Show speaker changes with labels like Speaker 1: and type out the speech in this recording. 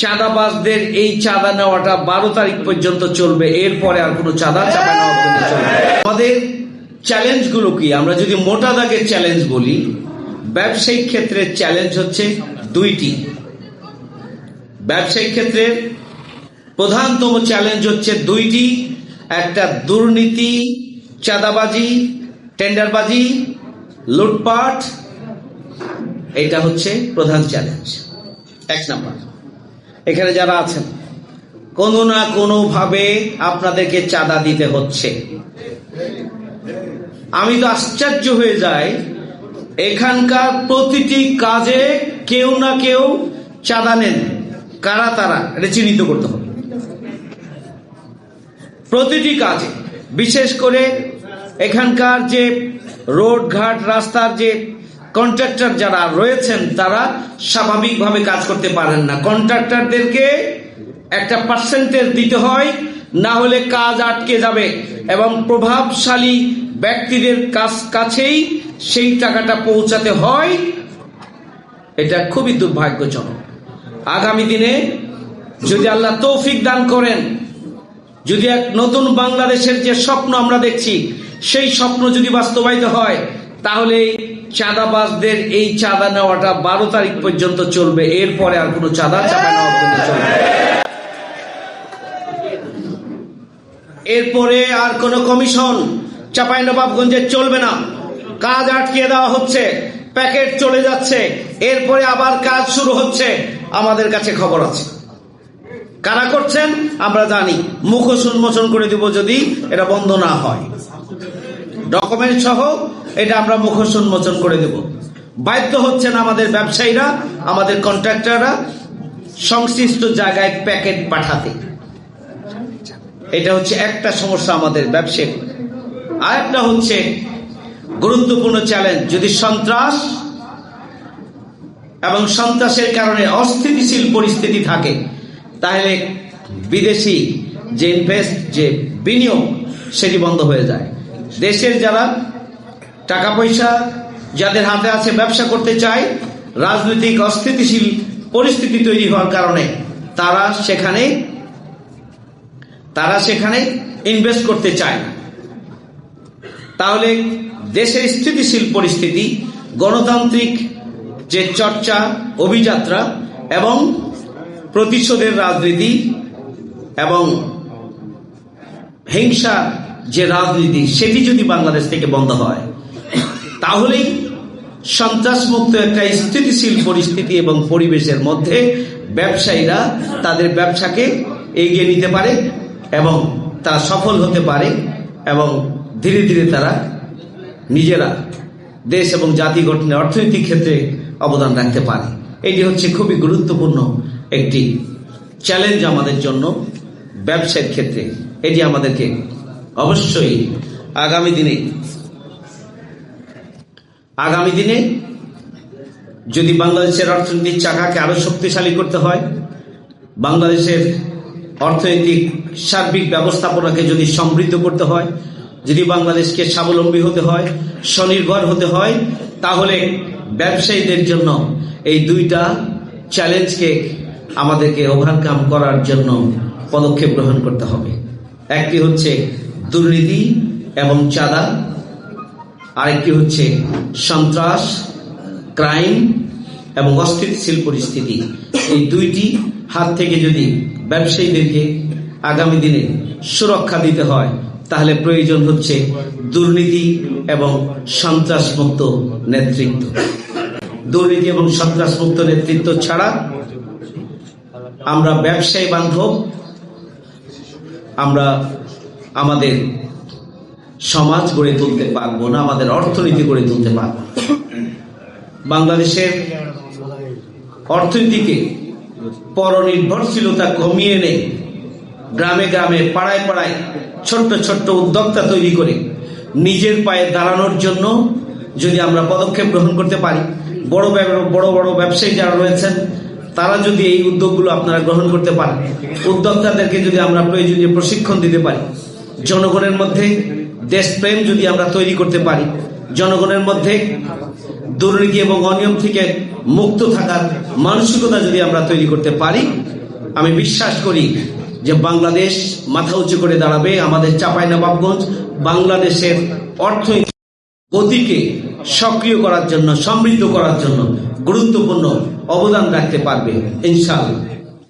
Speaker 1: চাঁদাবাজদের এই চাঁদা নেওয়াটা বারো তারিখ পর্যন্ত চলবে, এরপরে আর কোনো চাঁদা চাঁদা নেওয়া পর্যন্ত চলবে। আমাদের চ্যালেঞ্জগুলো কি? আমরা যদি মোটা দাগের চ্যালেঞ্জ বলি, ব্যবসায়িক ক্ষেত্রে চ্যালেঞ্জ হচ্ছে দুইটি। ব্যবসায়িক ক্ষেত্রে প্রধানতম চ্যালেঞ্জ হচ্ছে দুইটি, একটা দুর্নীতি, চাঁদাবাজি, টেন্ডারবাজি, লুটপাট, এটা হচ্ছে প্রধান চ্যালেঞ্জ। এক নাম্বার। এখানে যারা আছেন, কোনো না কোনো ভাবে আপনাদেরকে চাঁদা দিতে হচ্ছে। আমি তো আশ্চর্য হয়ে যাই, এখানকার প্রতিটি কাজে কেউ না কেউ চাঁদা নেন। কারা তারা? এটা চিহ্নিত করতে হবে। প্রতিটি কাজে, বিশেষ করে এখানকার যে রোড ঘাট রাস্তার যে কন্ট্রাক্টর যারা রয়েছেন, তারা স্বাভাবিকভাবে কাজ করতে পারেন না। কন্ট্রাক্টরদেরকে একটা পার্সেন্টেজ দিতে হয়, না হলে কাজ আটকে যাবে এবং প্রভাবশালী ব্যক্তিদের কাছ কাছেই সেই টাকাটা পৌঁছাতে হয়। এটা খুবই দুর্ভাগ্যজনক। আগামী দিনে যদি আল্লাহ তৌফিক দান করেন, যদি এক নতুন বাংলাদেশের যে স্বপ্ন আমরা দেখছি, সেই স্বপ্ন যদি বাস্তবায়িত হয় তাহলে চাঁদাবাজদের এই চাঁদা নেওয়াটা বারো তারিখ পর্যন্ত চলবে। এরপরে আর কোনো চাঁদা চাঁদা নেওয়া চলবে এরপরে আর কোনো কমিশন চাঁপাইনবাবগঞ্জে চলবে না। কাজ আটকে দেওয়া হচ্ছে, প্যাকেট চলে যাচ্ছে, এরপরে আবার কাজ শুরু হচ্ছে। আমাদের কাছে খবর আছে। কারা করছেন আমরা জানি। মুখোশ উন্মোচন করে দিব যদি এটা বন্ধ না হয়। ডকুমেন্ট সহ এটা আমরা মুখোশ উন্মোচন করে দেব। বাধ্য হচ্ছেন আমাদের ব্যবসায়ীরা, আমাদের কন্ট্রাক্টররা সংশ্লিষ্ট জায়গায় প্যাকেট পাঠাতে। এটা হচ্ছে একটা সমস্যা আমাদের ব্যবসায়ী আরেকটা হচ্ছে গুরুত্বপূর্ণ চ্যালেঞ্জ যদি সন্ত্রাস এবং সন্ত্রাসের কারণে অস্থিতিশীল পরিস্থিতি থাকে, তাহলে বিদেশি যে ইনভেস্ট যে বিনিয়োগ, সেটি বন্ধ হয়ে যায়। দেশের যারা টাকা পয়সা যাদের হাতে আছে ব্যবসা করতে চায়, রাজনৈতিক অস্থিতিশীল পরিস্থিতি তৈরি হওয়ার কারণে তারা সেখানে তারা সেখানে ইনভেস্ট করতে চায় না। তাহলে দেশের স্থিতিশীল পরিস্থিতি, গণতান্ত্রিক যে চর্চা, অভিযাত্রা এবং প্রতিশোধের রাজনীতি এবং হিংসা যে রাজনীতি, সেটি যদি বাংলাদেশ থেকে বন্ধ হয় তাহলেই সন্ত্রাসমুক্ত একটা স্থিতিশীল পরিস্থিতি এবং পরিবেশের মধ্যে ব্যবসায়ীরা তাদের ব্যবসাকে এগিয়ে নিতে পারে এবং তারা সফল হতে পারে এবং ধীরে ধীরে তারা নিজেরা দেশ এবং জাতি গঠনে অর্থনৈতিক ক্ষেত্রে অবদান রাখতে পারে। এটি হচ্ছে খুবই গুরুত্বপূর্ণ একটি চ্যালেঞ্জ আমাদের জন্য ব্যবসার ক্ষেত্রে। এটি আমাদেরকে অবশ্যই আগামী দিনে আগামী দিনে যদি বাংলাদেশের অর্থনৈতিক চাকাকে আরও শক্তিশালী করতে হয়, বাংলাদেশের অর্থনৈতিক সার্বিক ব্যবস্থাপনাকে যদি সমৃদ্ধ করতে হয়, যদি বাংলাদেশকে স্বাবলম্বী হতে হয়, স্বনির্ভর হতে হয়, তাহলে ব্যবসায়ীদের জন্য এই দুইটা চ্যালেঞ্জকে আমাদেরকে ওভারকাম করার জন্য পদক্ষেপ গ্রহণ করতে হবে। একটি হচ্ছে দুর্নীতি এবং চাঁদা। আরেকটি হচ্ছে সন্ত্রাস, ক্রাইম এবং অস্থিতিশীল পরিস্থিতি। এই দুইটি হাত থেকে যদি ব্যবসায়ীদেরকে আগামী দিনে সুরক্ষা দিতে হয়, তাহলে প্রয়োজন হচ্ছে দুর্নীতি এবং সন্ত্রাসমুক্ত নেতৃত্ব। দুর্নীতি এবং সন্ত্রাসমুক্ত নেতৃত্ব ছাড়া আমরা ব্যবসায়ী বান্ধব, আমরা আমাদের সমাজ গড়ে তুলতে পারব না, আমাদের অর্থনীতি গড়ে তুলতে পারব। বাংলাদেশের অর্থনীতিকে পরনির্ভরশীলতা কমিয়ে এনে গ্রামে গ্রামে, পাড়ায় পাড়ায় ছোট্ট ছোট্ট উদ্যোক্তা তৈরি করে নিজের পায়ে দাঁড়ানোর জন্য যদি আমরা পদক্ষেপ গ্রহণ করতে পারি, বড় বড় বড় ব্যবসায়ী যারা রয়েছেন, তারা যদি এই উদ্যোগগুলো আপনারা গ্রহণ করতে পারেন, উদ্যোক্তাদেরকে যদি আমরা প্রয়োজনীয় প্রশিক্ষণ দিতে পারি, জনগণের মধ্যে দেশপ্রেম যদি আমরা তৈরি করতে পারি, জনগণের মধ্যে দুর্নীতি এবং অনিয়ম থেকে মুক্ত থাকার মানসিকতা যদি আমরা তৈরি করতে পারি, আমি বিশ্বাস করি যে বাংলাদেশ মাথা উঁচু করে দাঁড়াবে। আমাদের চাঁপাইনবাবগঞ্জ বাংলাদেশের অর্থনৈতিক গতিকে সক্রিয় করার জন্য, সমৃদ্ধ করার জন্য গুরুত্বপূর্ণ অবদান রাখতে পারবে, ইনশাআল্লাহ।